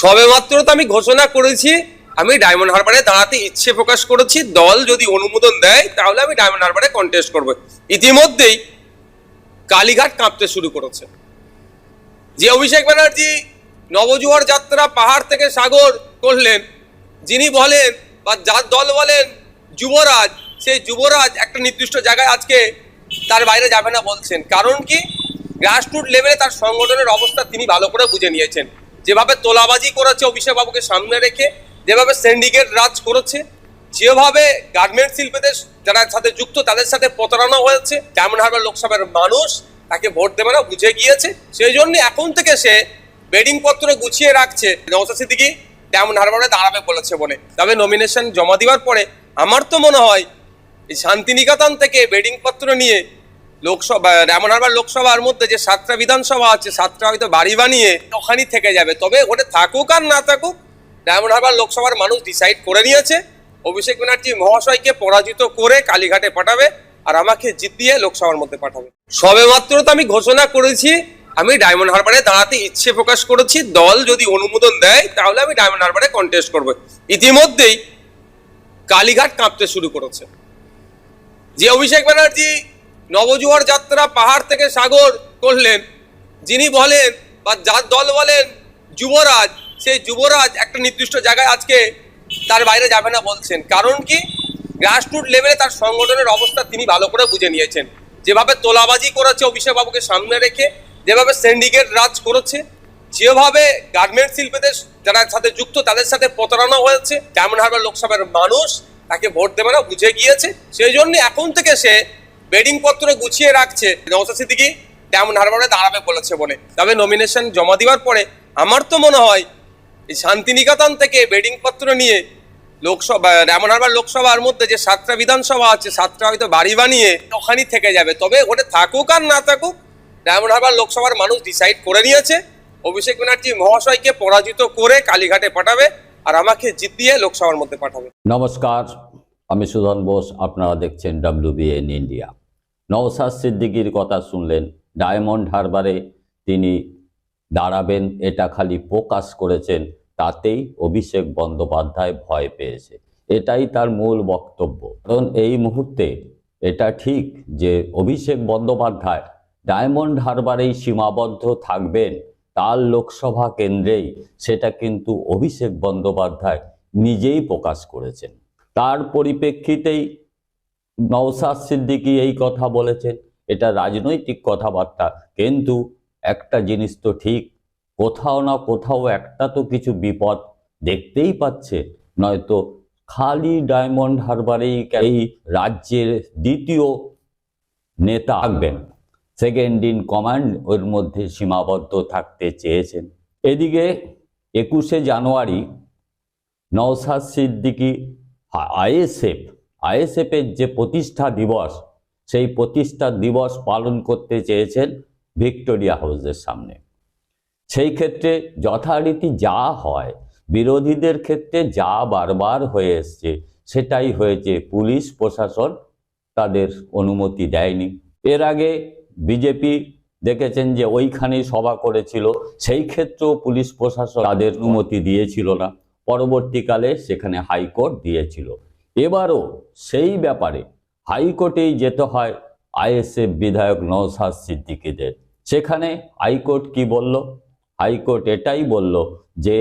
সবে মাত্র তো আমি ঘোষণা করেছি, আমি ডায়মন্ড হারবারে দাঁড়াতে ইচ্ছে প্রকাশ করেছি। দল যদি অনুমোদন দেয়, তাহলে আমি ডায়মন্ড হারবারে কন্টেস্ট করব। ইতিমধ্যেই কালীঘাট কাঁপতে শুরু করেছে। যে অভিষেক ব্যানার্জি নবজুয়ার যাত্রা পাহাড় থেকে সাগর করলেন, যিনি বলেন বা যার দল বলেন যুবরাজ, সেই যুবরাজ একটা নির্দিষ্ট জায়গায় আজকে তার বাইরে যাবে না বলছেন। কারণ কি? গ্রাসরুট লেভেলে তার সংগঠনের অবস্থা তিনি ভালো করে বুঝে নিয়েছেন। যেভাবে তোলাবাজি করেছে অভিষেক বাবুকে সামনে রেখে, যেভাবে সিন্ডিকেট রাজ করেছে, যেভাবে গার্মেন্ট শিল্পীদের যারা সাথে যুক্ত, তাদের সাথে প্রতারণা হয়েছে ডায়মন্ড হারবার লোকসভার মানুষ তাকে ভোট দেবে না, বুঝে গিয়েছে। সেই জন্য এখন থেকে সে বেডিং পত্র গুছিয়ে রাখছে। নওসাদ সিদ্দিকি ডায়মন্ড হারবারে দাঁড়াবে বলেছে বলে। তবে নমিনেশন জমা দেওয়ার পরে আমার তো মনে হয়, এই শান্তিনিকেতন থেকে বেডিং পত্র নিয়ে লোকসভা ডায়মন্ড হারবার লোকসভার মধ্যে যে সাতটা বিধানসভা আছে, সাতটা হয়তো বাড়ি বানিয়ে ওখানেই থেকে যাবে। তবে ওটা থাকুক আর না থাকুক ডায়মন্ড হারবার লোকসভার মানুষ ডিসাইড করে নিয়েছে। অভিষেক ব্যানার্জি মহাশয়কে পরাজিত করে কালীঘাটে পাঠাবে আর আমাকে জিতিয়ে লোকসভার মধ্যে পাঠাবে। সবে মাত্র তো আমি ঘোষণা করেছি, আমি ডায়মন্ড হারবারে দাঁড়াতে ইচ্ছে প্রকাশ করেছি। দল যদি অনুমোদন দেয়, তাহলে আমি ডায়মন্ড হারবারে কন্টেস্ট করব। ইতিমধ্যেই কালীঘাট কাঁপতে শুরু করেছে। যে অভিষেক ব্যানার্জি নবজুয়ার যাত্রা পাহাড় থেকে সাগর করলেন। যিনি বলেন, বা যার দল বলেন, যুবরাজ, সেই যুবরাজ একটা নির্দিষ্ট জায়গায় আজকে তার বাইরে যাবে না বলছেন। কারণ কি? গ্রাসরুট লেভেলে তার সংগঠনের অবস্থা তিনি ভালো করে বুঝে নিয়েছেন। যেভাবে তোলাবাজি করেছে অভিষেক বাবুকে সামনে রেখে, যেভাবে সিন্ডিকেট রাজ করেছে, যেভাবে গার্মেন্ট শিল্পীদের যারা সাথে যুক্ত, তাদের সাথে প্রতারণা হয়েছে ডায়মন্ড হারবার লোকসভার মানুষ তাকে ভোট দেবে না, বুঝে গিয়েছে। সেই জন্য এখন থেকে সে বেডিং পত্র গুছিয়ে রাখছে। নওসাদ সিদ্দিকি, ডায়মন্ড হারবারে দাঁড়াবে বলেছে বলে। তবে নমিনেশন জমা দেওয়ার পরে আমার তো মনে হয়, এই শান্তিনিকেতন থেকে বেডিং পত্র নিয়ে লোকসভা, ডায়মন্ড হারবার লোকসভার মধ্যে যে সাতটা বিধানসভা আছে, সাতটা হয়তো বাড়ি বানিয়ে ওখানেই থেকে যাবে। তবে ওটা থাকুক আর না থাকুক, ডায়মন্ড হারবার লোকসভার মানুষ ডিসাইড করে নিয়েছে। অভিষেক ব্যানার্জি মহাশয়কে পরাজিত করে কালীঘাটে পাঠাবে আর আমাকে জিতিয়ে লোকসভার মধ্যে পাঠাবে। নমস্কার, আমি সুধন বোস, আপনারা দেখছেন ডাব্লিউবিএন ইন্ডিয়া নওসাদ সিদ্দিকির কথা শুনলেন। ডায়মন্ড হারবারে তিনি দাঁড়াবেন, এটা খালি প্রকাশ করেছেন, তাতেই অভিষেক বন্দ্যোপাধ্যায় ভয় পেয়েছে। এটাই তার মূল বক্তব্য। কারণ এই মুহূর্তে এটা ঠিক যে অভিষেক বন্দ্যোপাধ্যায় ডায়মন্ড হারবারেই সীমাবদ্ধ থাকবেন, তার লোকসভা কেন্দ্রেই সেটা কিন্তু অভিষেক বন্দ্যোপাধ্যায় নিজেই প্রকাশ করেছেন। তার পরিপ্রেক্ষিতেই নওসাদ সিদ্দিকী এই কথা বলেছেন, এটা রাজনৈতিক কথাবার্তা। কিন্তু একটা জিনিস তো ঠিক, কোথাও না কোথাও একটা তো কিছু বিপদ দেখতেই পাচ্ছে। নয়তো খালি ডায়মন্ড হারবারেই এই রাজ্যের দ্বিতীয় নেতা থাকবেন। সেকেন্ড ইন কমান্ড ওর মধ্যে সীমাবদ্ধ থাকতে চেয়েছেন। এদিকে একুশে জানুয়ারি নওসাদ সিদ্দিকি আইএসএফ আইএসএফের যে প্রতিষ্ঠা দিবস, সেই প্রতিষ্ঠা দিবস পালন করতে চেয়েছেন ভিক্টোরিয়া হাউসের সামনে। সেই ক্ষেত্রে যথারীতি যা হয়, বিরোধীদের ক্ষেত্রে যা বারবার হয়ে এসছে, সেটাই হয়েছে পুলিশ, প্রশাসন তাদের অনুমতি দেয়নি। এর আগে বিজেপি দেখেছেন যে ওইখানেই সভা করেছিল, সেই ক্ষেত্রেও পুলিশ, প্রশাসন তাদের অনুমতি দিয়েছিল না। পরবর্তীকালে সেখানে হাইকোর্ট দিয়েছিল। এবারও সেই ব্যাপারে হাইকোর্টেই যেতে হয় আইএসএফ বিধায়ক নওসাদ সিদ্দিকীদের। সেখানে হাইকোর্ট কি বলল? হাইকোর্ট এটাই বলল যে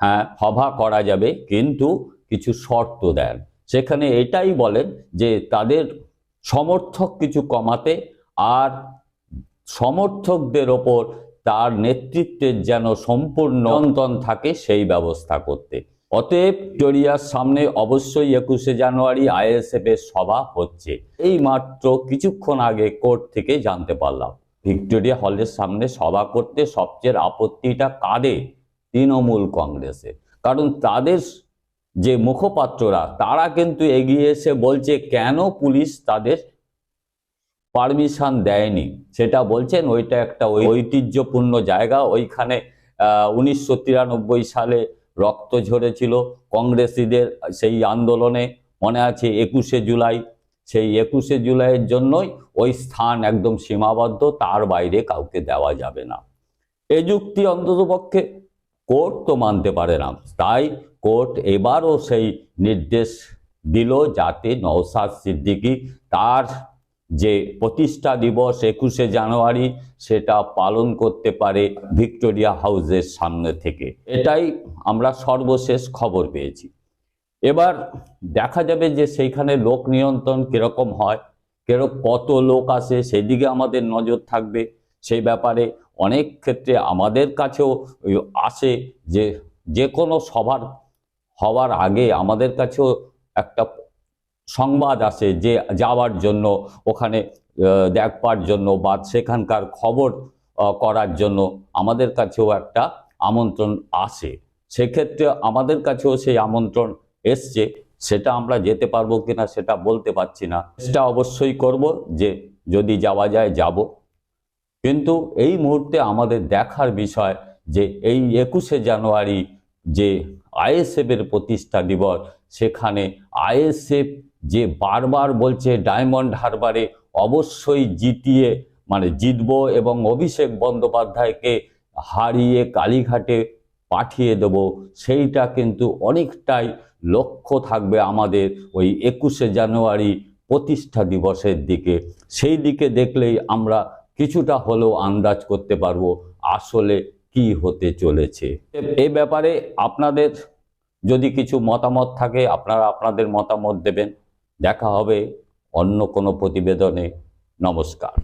হ্যাঁ সভা করা যাবে কিন্তু কিছু শর্ত দেন। সেখানে এটাই বলেন যে, তাদের সমর্থক কিছু কমাতে আর সমর্থকদের ওপর তার নেতৃত্বের যেন সম্পূর্ণ নিয়ন্ত্রণ থাকে সেই ব্যবস্থা করতে। অতএব ভিক্টোরিয়ার সামনে অবশ্যই একুশে জানুয়ারি আইএসএফ এর সভা হচ্ছে। এই মাত্র কিছুক্ষণ আগে কোর্ট থেকে জানতে পারলাম, ভিক্টোরিয়া হলের সামনে সভা করতে সবচেয়ে আপত্তিটা কাদের? তৃণমূল কংগ্রেসে কারণ তাদের যে মুখপাত্ররা, তারা কিন্তু এগিয়ে এসে বলছে, কেন পুলিশ তাদের পারমিশন দেয়নি? সেটা বলছেন, ওইটা একটা ঐতিহ্যপূর্ণ জায়গা। ওইখানে উনিশশো তিরানব্বই সালে রক্ত ঝরেছিল। কংগ্রেসীদের সেই আন্দোলনে, মনে আছে একুশে জুলাই? সেই একুশে জুলাইয়ের জন্যই ওই স্থান একদম সীমাবদ্ধ, তার বাইরে কাউকে দেওয়া যাবে না। এ যুক্তি অন্ততপক্ষে কোর্ট তো মানতে পারে না। তাই কোর্ট এবারও সেই নির্দেশ দিল যাতে নওসাদ সিদ্দিকি তার যে প্রতিষ্ঠা দিবস একুশে জানুয়ারি, সেটা পালন করতে পারে ভিক্টোরিয়া হাউসের সামনে থেকে। এটাই আমরা সর্বশেষ খবর পেয়েছি। এবার দেখা যাবে যে সেইখানে লোক নিয়ন্ত্রণ কীরকম হয়, কীরকম কত লোক আসে, সেদিকে আমাদের নজর থাকবে। সেই ব্যাপারে অনেক ক্ষেত্রে আমাদের কাছেও আসে যে যে কোনো সভার হওয়ার আগে আমাদের কাছেও একটা সংবাদ আসে যে যাওয়ার জন্য, ওখানে দেখবার জন্য বা সেখানকার খবর করার জন্য আমাদের কাছেও একটা আমন্ত্রণ আসে। সেক্ষেত্রে আমাদের কাছেও সেই আমন্ত্রণ এসছে। সেটা আমরা যেতে পারব কিনা সেটা বলতে পারছি না। সেটা অবশ্যই করব যে যদি যাওয়া যায়, যাব। কিন্তু এই মুহূর্তে আমাদের দেখার বিষয় যে এই একুশে জানুয়ারি যে আইএসএফ এর প্রতিষ্ঠা দিবস, সেখানে আইএসএফ যে বারবার বলছে ডায়মন্ড হারবারে অবশ্যই জিতিয়ে মানে জিতবো এবং অভিষেক বন্দ্যোপাধ্যায়কে হারিয়ে কালীঘাটে পাঠিয়ে দেব, সেইটা কিন্তু অনেকটাই লক্ষ্য থাকবে আমাদের ওই একুশে জানুয়ারি প্রতিষ্ঠা দিবসের দিকে। সেই দিকে দেখলেই আমরা কিছুটা হলেও আন্দাজ করতে পারব আসলে কি হতে চলেছে। এ ব্যাপারে আপনাদের যদি কিছু মতামত থাকে, আপনারা আপনাদের মতামত দেবেন। দেখা হবে অন্য কোনো প্রতিবেদনে। নমস্কার।